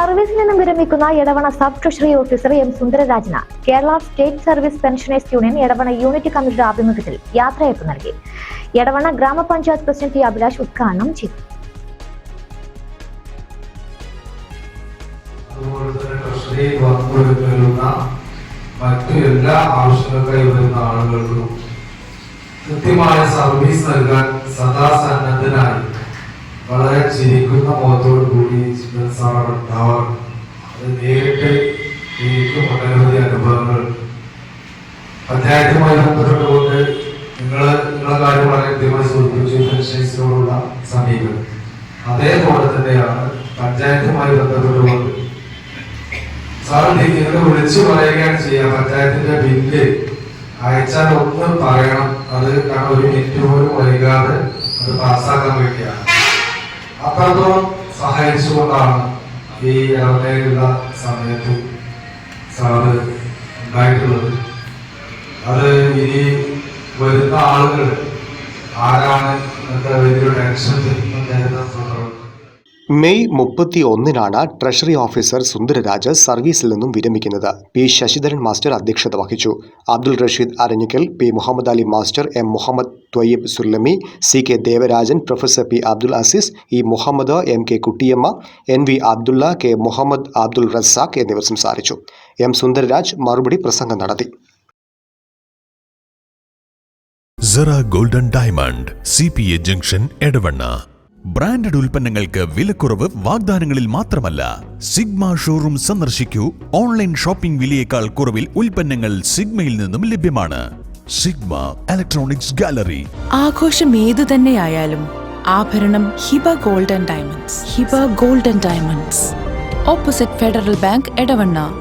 സർവീസിൽ നിന്നും വിരമിക്കുന്ന Edavanna sub treasury officer M സുന്ദരരാജന് Kerala state service pensioners union Edavanna unit കമ്മിറ്റിയുടെ ആഭിമുഖ്യത്തിൽ യാത്രയയപ്പ് നൽകി. എടവണ ഗ്രാമപഞ്ചായത്ത് പ്രസിഡന്റ് ടി അഭിലാഷ് ഉദ്ഘാടനം ചെയ്തു. മറ്റു എല്ലാ ആവശ്യങ്ങൾക്കായി വരുന്ന ആളുകൾക്കും കൃത്യമായ സർവീസ് നൽകാൻ സദാ സന്നദ്ധനായി വളരെ ചിരിക്കുന്ന മുഖത്തോടു കൂടി നേരിട്ട് എനിക്കും അനവധി അനുഭവങ്ങൾ. പഞ്ചായത്തുമായി ബന്ധപ്പെട്ടുകൊണ്ട് നിങ്ങൾ നിങ്ങളുടെ കാര്യം വളരെ കൃത്യമായി സൂചിപ്പിച്ചു. പെൻഷൻസിനോടുള്ള സമീപനം. അതേപോലെ തന്നെയാണ് പഞ്ചായത്തുമായി ബന്ധപ്പെട്ടുകൊണ്ട് സാർ നിങ്ങൾ വിളിച്ചു പറയുകയാണ് ചെയ്യുക. പഞ്ചായത്തിന്റെ ബില്ല് അയച്ചാൽ ഒന്ന് പറയണം. അത് കാരണം ഒരു മിനിറ്റ് പോലും വൈകാതെ അത് പാസ്സാക്കാൻ വേണ്ടിയാണ്. അത്രത്തോളം സഹായിച്ചുകൊണ്ടാണ് ഈ ഇറങ്ങയിലുള്ള സമയത്ത് സാറ് ഉണ്ടായിട്ടുള്ളത്. അത് ഇനി വരുന്ന ആളുകൾ ആരാണ് എന്നൊക്കെ വലിയ ടെൻഷൻ സന്ദർഭം മെയ് മുപ്പത്തി ഒന്നിനാണ് ട്രഷറി ഓഫീസർ സുന്ദരരാജ് സർവീസിൽ നിന്നും വിരമിക്കുന്നത്. പി ശശിധരൻ മാസ്റ്റർ അധ്യക്ഷത വഹിച്ചു. Abdul Rasheed Aranhikkal P Muhammad Ali master M Muhammad Twayyib Sullami C K Devarajan professor P Abdul Azeez E Muhammad M K Kuttiyamma N V Abdulla K Muhammad Abdul Razak എന്നിവർ സംസാരിച്ചു. M Sundararaj മറുപടി പ്രസംഗം നടത്തി. Golden Diamond C P A junction Edavanna. Branded ഉൽപ്പന്നങ്ങൾക്ക് വിലക്കുറവ് വാഗ്ദാനങ്ങളിൽ മാത്രമല്ല. Sigma showroom സന്ദർശിക്കൂ. ഓൺലൈൻ ഷോപ്പിംഗ് വിലയേക്കാൾ കുറവിൽ ഉൽപ്പന്നങ്ങൾ സിഗ്മയിൽ നിന്നും ലഭ്യമാണ്. Sigma electronics gallery. ആഘോഷം ഏതു തന്നെയായാലും ആഭരണം Hiba Golden Diamonds. Hiba Golden Diamonds. Opposite Federal Bank Edavanna.